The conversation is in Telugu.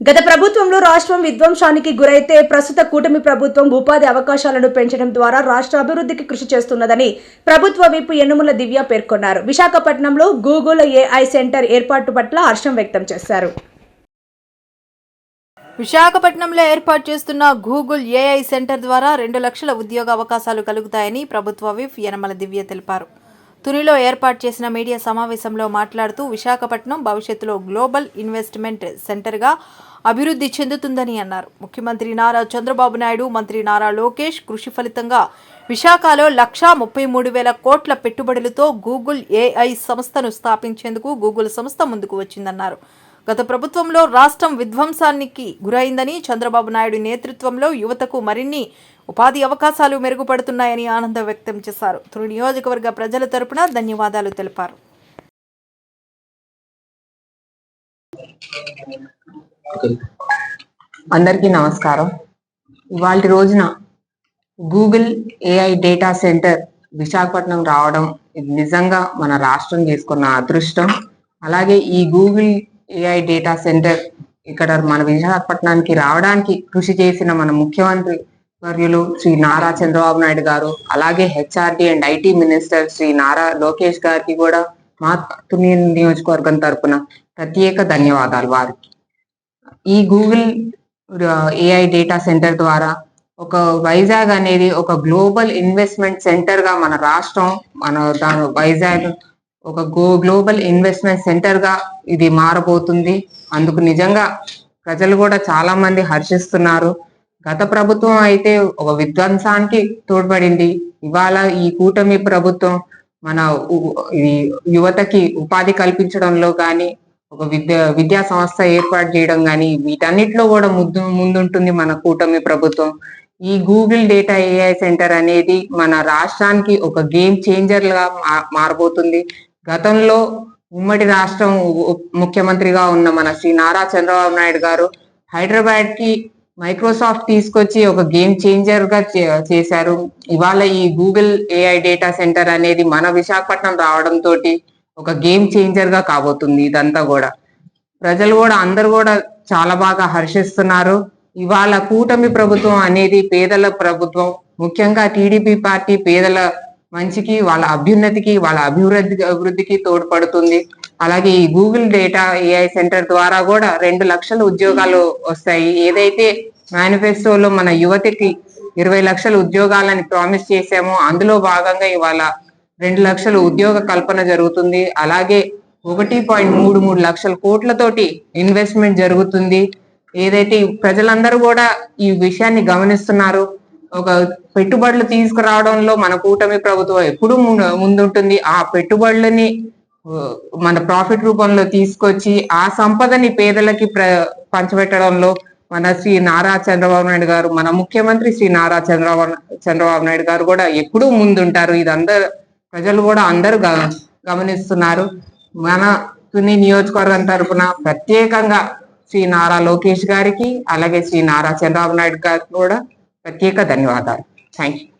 గత ప్రభుత్వంలో రాష్ట్రం విధ్వంసానికి గురైతే ప్రస్తుత కూటమి ప్రభుత్వం ఉపాధి అవకాశాలను పెంచడం ద్వారా రాష్ట్ర అభివృద్ధికి కృషి చేస్తున్నదని ప్రభుత్వ విప్ యనుమల దివ్య పేర్కొన్నారు. విశాఖపట్నంలో గూగుల్ ఏఐ సెంటర్ ఏర్పాటు పట్ల హర్షం వ్యక్తం చేశారు. విశాఖపట్నంలో ఏర్పాటు చేస్తున్న గూగుల్ ఏఐ సెంటర్ ద్వారా రెండు లక్షల ఉద్యోగ అవకాశాలు కలుగుతాయని ప్రభుత్వ విప్ యనమల దివ్య తెలిపారు. తునిలో ఏర్పాటు చేసిన మీడియా సమావేశంలో మాట్లాడుతూ విశాఖపట్నం భవిష్యత్తులో గ్లోబల్ ఇన్వెస్ట్మెంట్ సెంటర్గా అభివృద్ధి చెందుతుందని అన్నారు. ముఖ్యమంత్రి నారా చంద్రబాబు నాయుడు మంత్రి నారా లోకేష్ కృషి ఫలితంగా విశాఖలో లక్షా ముప్పై మూడు వేల కోట్ల పెట్టుబడులతో గూగుల్ ఏఐ సంస్థను స్థాపించేందుకు గూగుల్ సంస్థ ముందుకు వచ్చిందన్నారు. గత ప్రభుత్వంలో రాష్ట్రం విధ్వంసానికి గురైందని చంద్రబాబు నాయుడు నేతృత్వంలో యువతకు మరిన్ని ఉపాధి అవకాశాలు మెరుగుపడుతున్నాయని ఆనందం వ్యక్తం చేశారు. తుని నియోజకవర్గ ప్రజల తరపున ధన్యవాదాలు తెలిపారు. అందరికీ నమస్కారం. ఇవాళ రోజున Google AI data centre Visakhapatnam రావడం ఇది నిజంగా మన రాష్ట్రం చేసుకున్న అదృష్టం. అలాగే ఈ గూగుల్ ఏఐ డేటా సెంటర్ ఇక్కడ మన విశాఖపట్నానికి రావడానికి కృషి చేసిన మన ముఖ్యమంత్రి వర్యులు శ్రీ నారా చంద్రబాబు నాయుడు గారు అలాగే HRD and IT minister Shri Nara Lokesh గారికి కూడా మా తుని నియోజకవర్గం తరపున ప్రత్యేక ధన్యవాదాలు వారికి. ఈ గూగుల్ ఏఐ డేటా సెంటర్ ద్వారా ఒక వైజాగ్ అనేది ఒక గ్లోబల్ ఇన్వెస్ట్మెంట్ సెంటర్గా మన రాష్ట్రం మన దాని వైజాగ్ ఒక గో గ్లోబల్ ఇన్వెస్ట్మెంట్ సెంటర్గా ఇది మారబోతుంది. అందుకు నిజంగా ప్రజలు కూడా చాలా మంది హర్షిస్తున్నారు. గత ప్రభుత్వం అయితే ఒక విధ్వంసానికి తోడ్పడింది. ఇవాళ ఈ కూటమి ప్రభుత్వం మన ఈ యువతకి ఉపాధి కల్పించడంలో కానీ ఒక విద్య విద్యా సంస్థ ఏర్పాటు చేయడం కానీ వీటన్నిటిలో కూడా ముందు ముందుంటుంది మన కూటమి ప్రభుత్వం. ఈ గూగుల్ డేటా ఏఐ సెంటర్ అనేది మన రాష్ట్రానికి ఒక గేమ్ చేంజర్గా మారబోతుంది. గతంలో ఉమ్మడి రాష్ట్రం ముఖ్యమంత్రిగా ఉన్న మన శ్రీ నారా చంద్రబాబు నాయుడు గారు హైదరాబాద్కి మైక్రోసాఫ్ట్ తీసుకొచ్చి ఒక గేమ్ చేంజర్గా చే- చేశారు. ఇవాళ ఈ గూగుల్ ఏఐ డేటా సెంటర్ అనేది మన విశాఖపట్నం రావడం తోటి ఒక గేమ్ చేంజర్గా కాబోతుంది ఇదంతా కూడా. ప్రజలు కూడా అందరు కూడా చాలా బాగా హర్షిస్తున్నారు. ఇవాళ కూటమి ప్రభుత్వం అనేది పేదల ప్రభుత్వం ముఖ్యంగా టీడీపీ పార్టీ పేదల మంచికి వాళ్ళ అభ్యున్నతికి వాళ్ళ అభివృద్ధి అభివృద్ధికి తోడ్పడుతుంది. అలాగే ఈ గూగుల్ డేటా ఏఐ సెంటర్ ద్వారా కూడా రెండు లక్షల ఉద్యోగాలు వస్తాయి. ఏదైతే మేనిఫెస్టోలో మన యువతకి ఇరవై లక్షల ఉద్యోగాలని ప్రామిస్ చేశామో అందులో భాగంగా ఇవాళ రెండు లక్షల ఉద్యోగ కల్పన జరుగుతుంది. అలాగే ఒకటి పాయింట్ మూడు మూడు లక్షల కోట్లతోటి ఇన్వెస్ట్మెంట్ జరుగుతుంది. ఏదైతే ప్రజలందరూ కూడా ఈ విషయాన్ని గమనిస్తున్నారు ఒక పెట్టుబడులు తీసుకురావడంలో మన కూటమి ప్రభుత్వం ఎప్పుడు ముందుంటుంది. ఆ పెట్టుబడులని మన ప్రాఫిట్ రూపంలో తీసుకొచ్చి ఆ సంపదని పేదలకి ప్ర పంచబెట్టడంలో మన శ్రీ నారా చంద్రబాబు నాయుడు గారు మన ముఖ్యమంత్రి శ్రీ నారా చంద్రబాబు చంద్రబాబు నాయుడు గారు కూడా ఎప్పుడూ ముందుంటారు. ఇదందరూ ప్రజలు కూడా అందరూ గమనిస్తున్నారు. మన తుని నియోజకవర్గం తరపున ప్రత్యేకంగా శ్రీ నారా లోకేష్ గారికి అలాగే శ్రీ నారా చంద్రబాబు నాయుడు గారికి కూడా ప్రత్యేక ధన్యవాదాలు థ్యాంక్ యూ